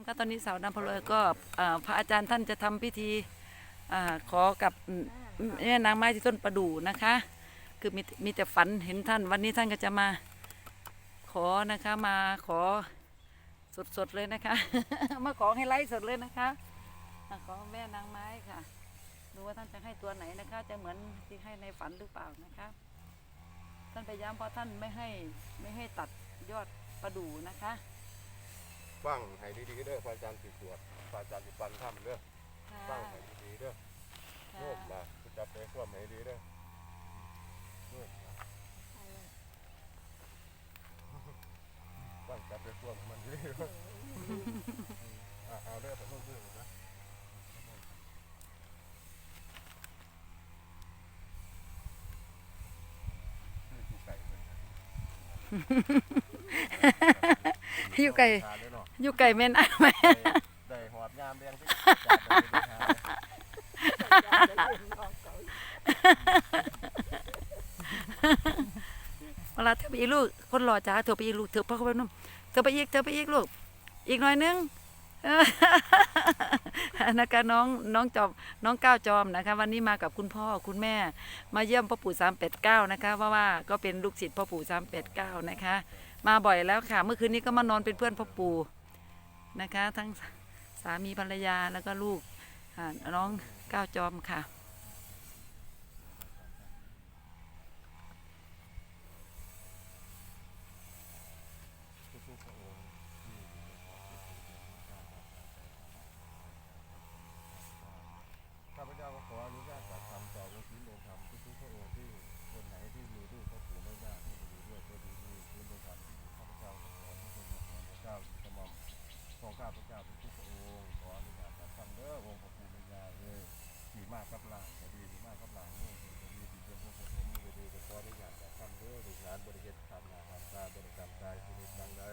มคะตอนนี้สาวนำพลอยก็พระอาจารย์ท่านจะทำพิธีอขอกับแม่นางไม้ที่ต้นประดู่นะคะ คือมีมีแต่ฝันเห็นท่าน วันนี้ท่านก็จะมาขอนะคะมาขอสดๆเลยนะคะ มาขอให้ไลฟ์สดเลยนะคะขอแม่นางไม้ค่ะดูว่าท่านจะให้ตัวไหนนะคะ จะเหมือนที่ให้ในฝันหรือเปล่านะคะ ท่านพยายามเพราะท่านไม่ให้ไม่ให้ตัดยอดประดู่นะคะ ฟังให้ดีๆเด้อพระอาจารย์สิตรวจพระอาจารย์สิปันถ้ำเด้อฟังให้ดีๆเด้อโน้มนะจับใจความให้ดีเด้อโน้มนะฟังจับใจความมันดีเด้ออะเอาเด้อแต่โน้มเด้อนะนี่คือไก่เพิ่นอยู่ไกลทานเด้ อเนาะอยู่ไก่แม่น้ำไหมได้ได้หอดงามแดงที่จัดได้ไปหาเวลาเธอไปอีกลูก คนหล่อจ้าเธอไปอีกลูกเธอพาเข้าไปนุ่มเธอไปอีกเธอไปอีกลูก อีกหน่อยนึงเออนะคะน้องน้องจอมน้องก้าวจอมนะคะ วันนี้มากับคุณพ่อคุณแม่ มาเยี่ยมพ่อปู่สามเป็ดเก้านะคะเพราะว่าก็เป็นลูกศิษย์พ่อปู่สามเป็ดเก้านะคะ มาบ่อยแล้วค่ะ เมื่อคืนนี้ก็มานอนเป็นเพื่อนพ่อปู่ นะคะ ทั้งสามีภรรยาแล้วก็ลูกอาน้องก้าวจอมค่ะ ทุกๆพระองค์ที่อยู่ในความเป็นพระเจ้าข้าพเจ้าก็ขออนุญาตจัดทำต่อวงศีลลงธรรมทุกๆพระองค์ที่คนไหนที่มีลูกพ่อปู่แม่ย่าที่มาอยู่ด้วยก็ดีมีศีลลงธรรมที่อยู่ข้าพเจ้าก็ขอให้เป็นของพระเจ้าอยู่กระหม่อม ของข้าเจ้าทุกๆพระองค์ขออนุญาตทำเด้อองค์พ่อปู่แม่ย่าเอ้ยดีมากครับหลานก็ดีดีมากครับหลานนี่ก็ดีดีเป็นพวกผมก็ดีก็ขออนุญาตทำเด้อลูกหลานบริเวณทำนาทำตาบริกรรมกายสิริดังใด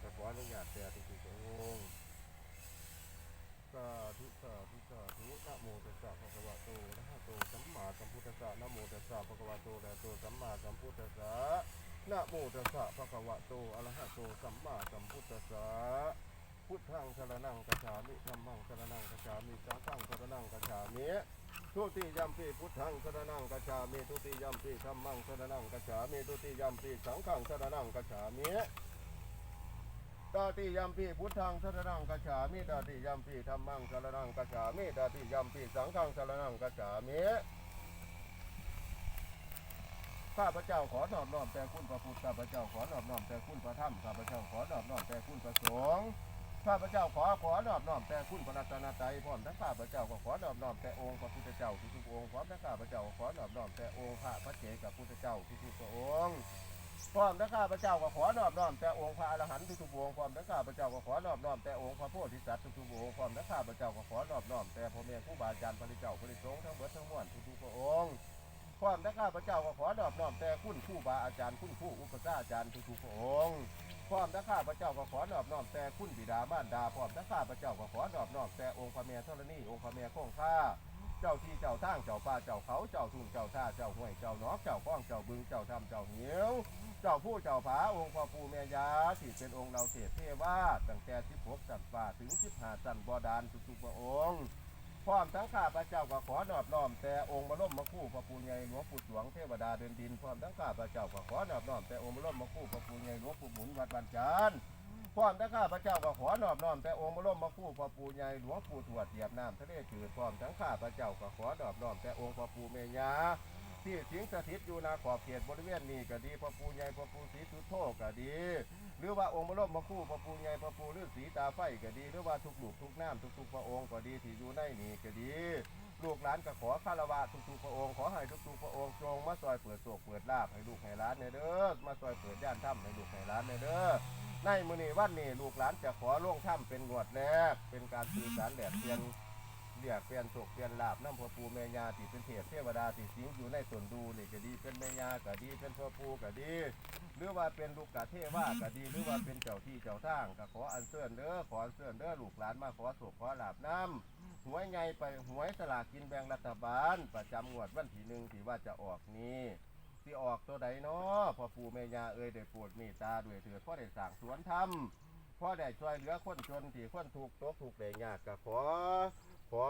ก็ขออนุญาตแด่ทุกๆพระองค์สาธุสาธุสาธุนะโมตัสสะภะคะวะโตอะระหะโตสัมมาสัมพุทธัสสะนะโมตัสสะภะคะวะโตอะระหะโตสัมมาสัมพุทธัสสะนะโมตัสสะภะคะวะโตอะระหะโตสัมมาสัมพุทธัสสะ พุทธังสรณังกัจฉามิธัมมังสรณังกัจฉามิสังฆังสรณังกัจฉามิทุติยัมปิพุทธังสรณังกัจฉามิทุติยัมปิธัมมังสรณังกัจฉามิทุติยัมปิสังฆังสรณังกัจฉามิตาติยัมปีพุทธังสรนังกัจฉามิตาติยัมปีธรรมังสรนังกัจฉามิตาติยัมปีสังฆังสรนังกัจฉามิข้าพเจ้าขอนอบน้อมแต่คุณพระพุทธข้าพเจ้าขอนอบน้อมแต่คุณพระธรรมข้าพเจ้าขอนอบน้อมแต่คุณพระสงฆ์ ข้าพเจ้าขอขอนอบน้อมแต่คุณพระรัตนตรัยพร้อมทั้งข้าพเจ้าก็ขอนอบน้อมแต่องค์พระพุทธเจ้าทุกๆองค์พร้อมทั้งข้าพเจ้าขอนอบน้อมแต่องค์พระพระเจ้ากับพุทธเจ้าทุกๆพระองค์พร้อมทั้งข้าพเจ้าก็ขอนอบน้อมแต่องค์พระอรหันต์ทุกๆองค์พร้อมทั้งข้าพเจ้าก็ขอนอบน้อมแต่องค์พระโพธิสัตว์ทุกๆองค์พร้อมทั้งข้าพเจ้าก็ขอนอบน้อมแต่พ่อแม่ครูบาอาจารย์พระเจ้าพระสงฆ์ทั้งเบิดทั้งมวลทุกๆพระองค์ พร้อมทั้ข้าพเจ้าก็ขอนอบน้อมแต่คุณครูบาอาจารย์คุณครูอุปชาอาจารย์ทุกๆพระองค์พร้อมทั้ข้าพเจ้าก็ขอนอบน้อมแต่คุณบิดามารดาพร้อมทั้ข้าพเจ้าก็ขอนอบน้อมแต่องค์พระแม่ธรณีองค์พระแม่คงคาเจ้าที่เจ้าทางเจ้าป่าเจ้าเขาเจ้าทุ่งเจ้าท่าเจ้าห้วยเจ้าหนองเจ้าข้องเจ้าบึงเจ้าทำเจ้าเหนียวเจ้าผู้เจ้าผาองค์พระภูแม่ยาที่เป็นองค์เราเทพเทวาตั้งแต่16สันฟ้าถึง15สันบอดานทุกๆพระองค์ พร้อมทั้งข้าพระเจ้าก็ขอนอบน้อมแต่องค์บรมมคู่พระภูใหญ่หลวงปู่สวงเทวดาเดินดินพร้อมทั้งข้าพระเจ้าก็ขอนอบน้อมแต่องค์บรมมคู่พระภูใหญ่หลวงปู่หมุนวัดวันจันทร์พร้อมทั้งข้าพระเจ้าก็ขอนอบน้อมแต่องค์บรมมคู่พระภูใหญ่หลวงปู่ถวดเหยียบน้ำทะเลจืดพร้อมทั้งข้าพระเจ้าก็ขอนอบน้อมแต่องค์พระภูแม่ยาที่สิงสถิตอยู่นาขอบเขตบริเวณนี้ก็ดีพระปูใหญ่พระปูศรีสุโธก็ดี หรือว่าองค์บรมมาคู่พระปูใหญ่พระปูฤาษีตาไฟก็ดี หรือว่าทุกลูกทุกน้ำทุกๆพระองค์ก็ดีที่อยู่ในนี้ก็ดี ลูกหลานก็ขอคารวะทุกๆพระองค์ขอให้ทุกๆพระองค์จงมาซอยเปิดโศกเปิดลาบให้ลูกให้หลานในเด้อมาซอยเปิดย่านถ้ำให้ลูกให้หลานในเด้อในมื้อนี้วันนี้ลูกหลานจะขอล่วงถ้ำเป็นงวดแรกเป็นการสื่อสารแหลกเทียนเรียกเปลี่ยนโศกเปลี่ยนลาบน้ำพ่อปูแม่ยาที่เป็นเทพเทวดาที่สิงอยู่ในตนดูนี่ก็ดีเป็นแม่ยาก็ดีเป็นพ่อปูก็ดี หรือว่าเป็นลูกกะเทว่าก็ดีหรือว่าเป็นเจ้าที่เจ้าทางก็ขออันเชิญเด้อขออันเชิญเด้อลูกหลานมาขอโศกขอหลาบน้ำหวยไงไปหวยสลากกินแบ่งรัฐบาล ประจำงวดวันที่หนึ่งที่ว่าจะออกนี้ที่ออกตัวใดเนาะพอปูแม่ยาเอ่ยได้โปรดเมตตาด้วยเถิดพ่อได้สั่งสวนธรรมพพ่อได้ช่วยเหลือคนจนที่คนถูกตกถูกข์ได้ยากก็ขอ ขอ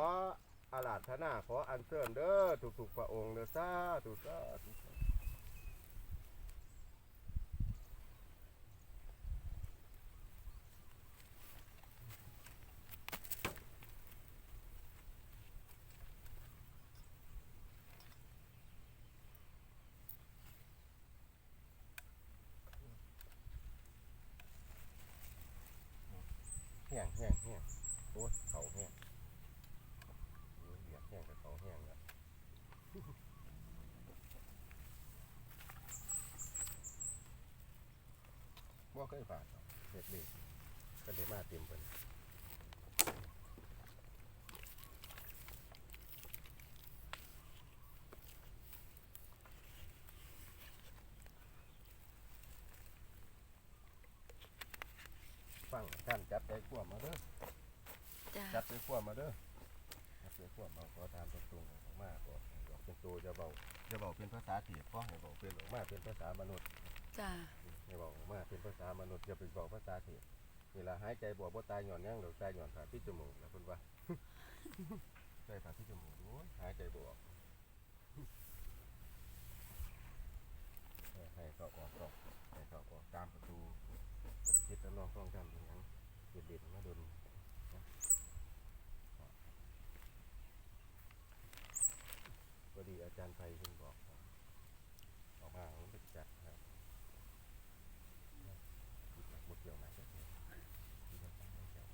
อาราธนาขออัญเชิญเด้อทุกๆพระองค์เด้อสาธุสาธุแห้งแห้งแห้งโอ้ยเขาแห้งโอ้ยเหยียบแห้งกับเขาแห้งแล้วบ่เคยผ่านหรอกเด็ดนี่ก็ได้มาเต็มเพิ่นฟัง ท่านจับใจขวมมาเด้อจ้าจับไปขั้วมาเด้อจับไปขั้วมาขอทานตรงตรงๆออกมาก่อนบอกเป็นตัวจะเบาจะเบาเป็นภาษาเถียบก็ให้เบาเป็นออกมาเป็นภาษามนุษย์จ้าให้เบาออกมาเป็นภาษามนุษย์อย่าไปบอกภาษาเถียบเวลาหายใจบอกว่าตายหย่อนหยังหรือตายหย่อนผ่าพิจมูกแล้วคุณว่าใช่ผ่าพิจมูกโอ้ยหายใจบออกเออให้เขาออกก็ให้เขาออกตามประตูเป็นคิดแล้วลองต้องจำอย่างนั้น เด็ดๆมาโดนพอดีอาจารย์ไพเพิ่งบอกมาผมไปจัดครับหยิบมาหมดเกี่ยวไหมก็เกี่ยวหยิบมาตั้งไว้เกี่ยว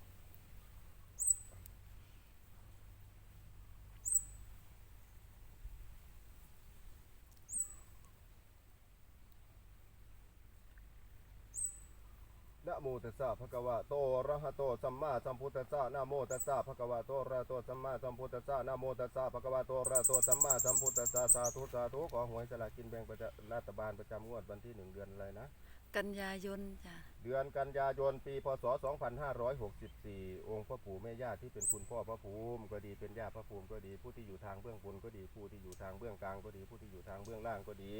นะ โมตัสสะภะคะวะโตอะระหะโตสัมมาสัมพุทธัสสะนะโมตัสสะภะคะวะโตอะระหะโตสัมมาสัมพุทธัสสะนะโมตัสสะภะคะวะโตอะระหะโตสัมมาสัมพุทธัสสะสาธุสาธุขอหวยสลากกินแบ่งประจำรัฐบาลประจำงวดวันที่หนึ่งเดือนอะไรนะ กันยายนจ้าเดือนกันยายนปีพศ 2564 องค์พระปู่แม่ย่าที่เป็นคุณพ่อพระภูมิก็ดีเป็นย่าพระภูมิก็ดีผู้ที่อยู่ทางเบื้องบนก็ดีผู้ที่อยู่ทางเบื้องกลางก็ดีผู้ที่อยู่ทางเบื้องล่างก็ดี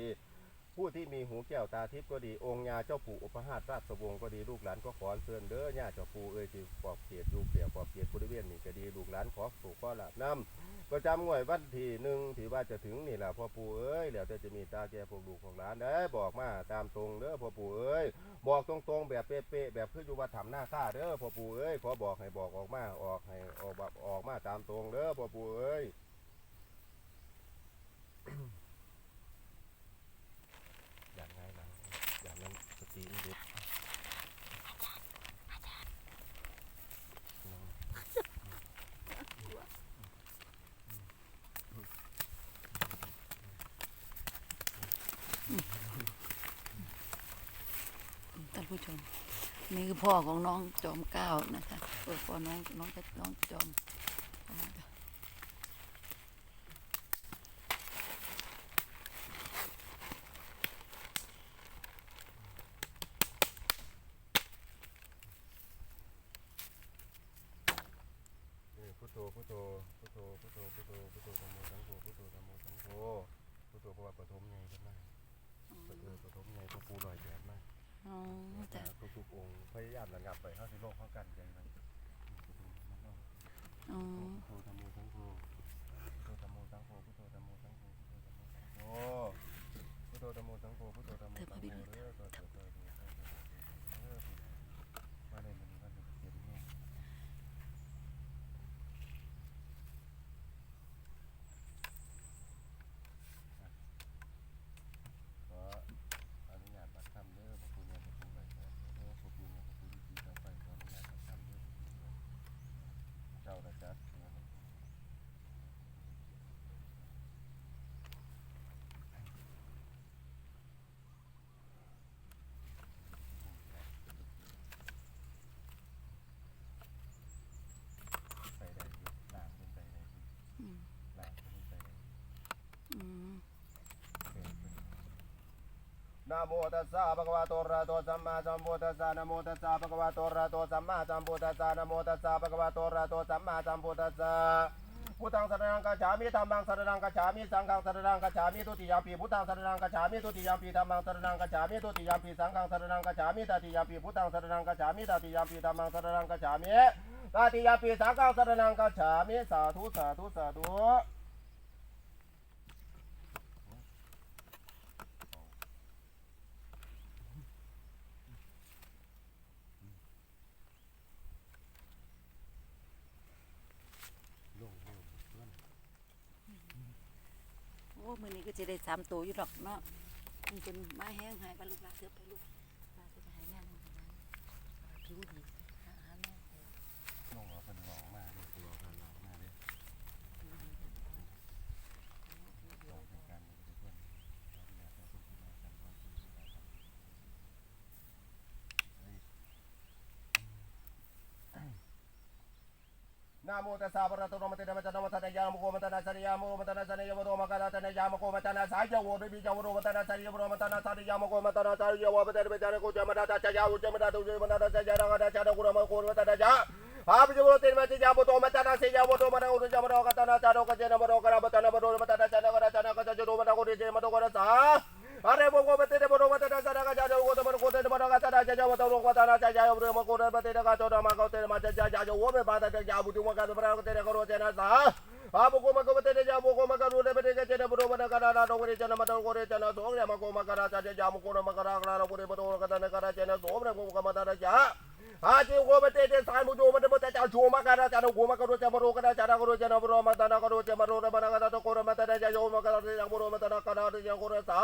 ผู้ที่มีหูแก้วตาทิพย์ก็ดีองค์ญาเจ้าปู่อุปหาตราชวงศ์ก็ดีลูกหลานก็ขอเชิญเด้อญาเจ้าปู่เอ้ยที่ปอบเกียรติอยู่เปียปอบเกียรติบริเวณนี้ก็ดีลูกหลานขอสู่ข้อหลับน้ำประจำงวยวันที่หนึ่งที่ว่าจะถึงนี่แหละพ่อปู่เอ้ยแล้วแต่จะมีตาแก่พวกลูกพวกหลานเด้อบอกมาตามตรงเด้อพ่อปู่เอ้ยบอกตรงๆแบบเป๊ะๆแบบคืออยู่วัดถ้ำหน้าค่าเด้อพ่อปู่เอ้ยขอบอกให้บอกออกมาออกให้ออกแบบออกมาตามตรงเด้อพ่อปู่เอ้ย อย่างไงหลังอย่างนั้นสติมันหลุดอืม ท่านผู้ ชมนี่คือพ่อของน้องจอมเก้านะคะเออพ่อน้องน้องน้องจอมนี่พุทโธพุทโธพุทโธพุทโธพุทโธพุทโธธรรมโมสังโฆพุทโธธรรมโมสังโฆพุทโธเพราะว่าปฐมไงกันมากปฐมปฐมไงพระปูลอยแดดมาก อ๋อจ้ะทุกๆองค์พยายามระงับไปเข้าที่โลกเข้ากันใจมันอ๋อพุทโธธรรมโมสังโฆพุทโธธรรมโมสังโฆพุทโธธรรมโมสังโฆพุทโธธรรมโมสังโฆพุทโธธรรมโมสังโฆพุทโธธรรมโมสังโฆเด้อเด้อเด้อเด้อเด้อเด้อเด้อมาได้มันมันจะเก็บเนี่ยขออนุญาตบัตรคำเด้อพระคุณเนี่ยพระคุณไปก่อนเด้อพระคุณเนี่ยพระคุณที่ต่อไปขออนุญาตบัตรคำเด้อ เจ้าระจัดเงิน ไปได้อยู่ล่างขึ้นไปได้อยู่ อืม ล่างขึ้นไปได้ อืม นะโมตัสสะภะคะวะโตระโตสัมมาสัมพุทธัสสะนะโมตัสสะภะคะวะโตระโตสัมมาสัมพุทธัสสะนะโมตัสสะภะคะวะโตระโตสัมมาสัมพุทธัสสะพุทธังสรณังกัจฉามิธัมมังสรณังกัจฉามิสังฆังสรณังกัจฉามิทุติยามปีพุทธังสรณังกัจฉามิทุติยามปีธัมมังสรณังกัจฉามิทุติยามปีสังฆังสรณังกัจฉามิตติยามปีพุทธังสรณังกัจฉามิตติยามปีธัมมังสรณังกัจฉามิตติยามปีสังฆังสรณังกัจฉามิสาธุสาธุสาธุ โจะได้สามตัวอยู่ดอกเนาะมันเป็นไม้แห้งหายไปลูกหลานเสือไปลูกหลานจะไปหายแม่ลงไปนั้นผิวดีหาหาแม่เถอะ น้องเราเป็นหลองมากเลยตัวเราหลองมากเลย ผิวดีเถอะ หลองในการเป็นเพื่อนเราอยากจะเป็นที่มากันเราเป็นที่มากัน นะโมตัสสะภะคะโตอะระหะโตสัมมาสัมพุทธัสสะนะโมตัสสะยะโมโกมัตตนะสะยะโมมัตตนะสะยะโมโตมะกะระตะนะยะโมโกมัตตนะสะยะโวเรบิจาวโรมตตนะสะยะโมโรมตตนะสะยะโมโกมตตนะสะยะโวมัตตนะเบจานะโกจามะตะสะยะโอจามะตะตุเจมะตะสะยะนะกะตะสะนะกุระมะโกมัตตนะยะอาบิจโวเตมะสะยะโมโตมัตตนะสะยะโมโตมะนะโอจามะนะกะตะนะสะนะกะเจนะมะนะกะระมัตตนะมะโรมัตตนะสะนะกะระสะนะกะสะโรมะนะโกเจมะนะกะระสะ Are mo ko bete mo ro bete da จะจาวัตรุกวัตนาจะจะอบรมกุรบัติเดกาจอดมาเขาเตระมาจะจะจะจะวัวไม่บาดเด็กจะบุตรมาการบราวเตระกรัวเจนะสาอาบุกุมากุเตระจาบุกุมาการูเดเติกเจนะบุรุมาการาดอกเรจนะมาตอกเรจนะสงเนี่ยมากุมาการาจาเจะมุกุมาการากรากุเรบตุรกตนะการาเจนะสงเนี่ยกุมามาตาระจาอาจิโกเบติเตสายมุจูมันเบติจะจูมากานาจะนุกูมาการู้จะมารูกันจะนะกรู้จะนะบุรุมาตานะกุรูจะมารูรบานะกะตะโกรมาตาระจะโยมาการาจะบุรุมาตานาการาจะกุรสา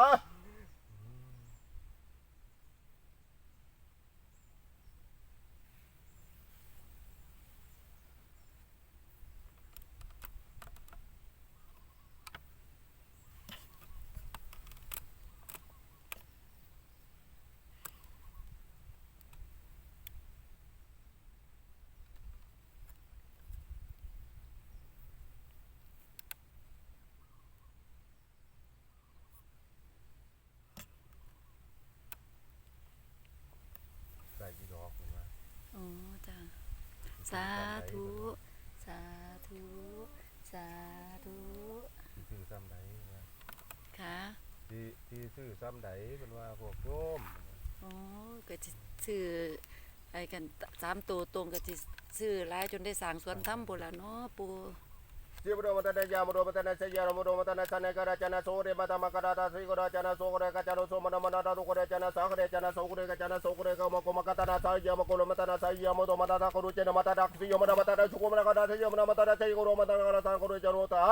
ส่ยี่ดอกมันมา อ๋อจ้า สาธุ สาธุ สาธุที่ซื้อซ้ำใดนะค่ะที่ที่ซื้อซ้ำใดเป็นว่าพวกโยมอ๋อก็จะซื้อไอ้กันสามตัวตรงก็จะซื้อหลายจนได้สร้างสวนทำบุละเนาะปู สิบโรมัตนะยามโรมัตนะเสยามโรมัตนะสันกระจนะโสเรมัตมกระตาสิกระจนะโสกระกจนะโสมนมนารุกระจนะสักระจนะโสกระกจนะโสกระกมกมกตนะสายามโกลมัตนะสายามโตมัตนะกรุเจนะมัตนะสิยมนมัตนะสุกมนะกระตาสิยมนะมัตนะเสยกรมัตนะกระตากรุเจโตา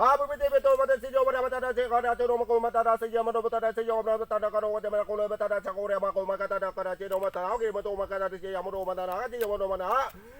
อาบุปิเตเปโตมัตสิยมนมัตนะเสกระจโรมกมัตนะสิยมนะมัตนะสิยมนมัตนะกรุเจนะโกลมัตนะสักระมกมกตนะกระเจโรมัตนะกิมโตมกตนะสิยามโรมัตนะสิยมตนะอาบุปิเตเสยามโกมกติมัตนะกะสยามโดยบาสิยมนะกะสายามโบมันติบาสิยามติมันติ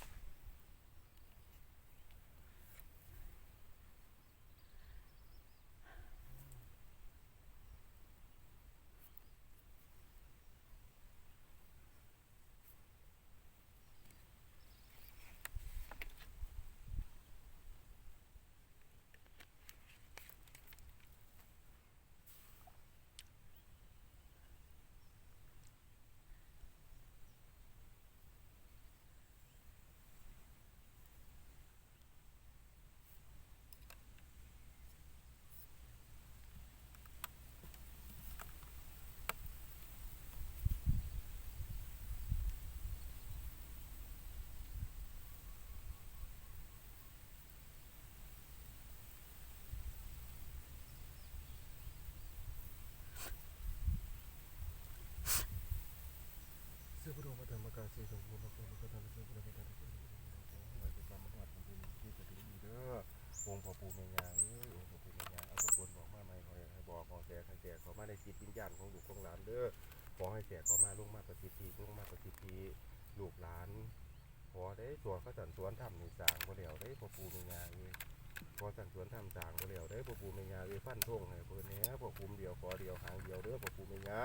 สิบโรมั ตมกะสิสมบูรณ์มกมกตะสิบโรมัตตะสิไว้จะตามมาทำบุญที่จะถึงเด้อองค์พ่อปู่แม่ยาเอ้ยองค์พ่อปู่แม่ยาเอาตะกวนบอกมาใหม่ขอให้บอกขอแสให้แสขอมาในจิตวิญญาณของลูกของหลานเด้อขอให้แสขอมาลงมาประสิทธิลงมาประสิทธิลูกหลานขอได้สวนข้าสันสวนทำในสร้างบ่แล้วได้พ่อปู่แม่ยาเอ้ย อสั่งสวนทำจางก็แล้วได้อพ่อปู่แม่ยาเลยฟันธงให้เพิ่นแหน่พ่อปู่เดียวขอเดียวหางเดียวเด้อพ่อปู่แม่ยา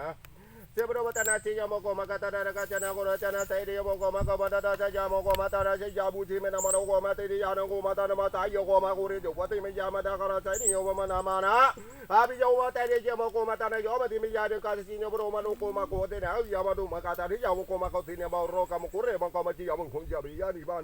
เสียบรวัตนาชิยามโกมากาตาดากาจนาโกรจนาไสเดียมโกมากบดาดาจยามโกมาตาราชยาบุจิเมนามโนโกมาติริยานโกมาตานมาตายโยโกมากุริจุวัติเมยามาดากราไสนิโยมานามานะอาบิโยวาตเรเจโมโกมาตานโยมาติเมยาเดกาสิโยบรมาโนโกมาโกเตนะยามาดุมากาตาริยามโกมาโกติเนบารโกมกุเรบังกมาจิยามคุญจาบิยานิบาน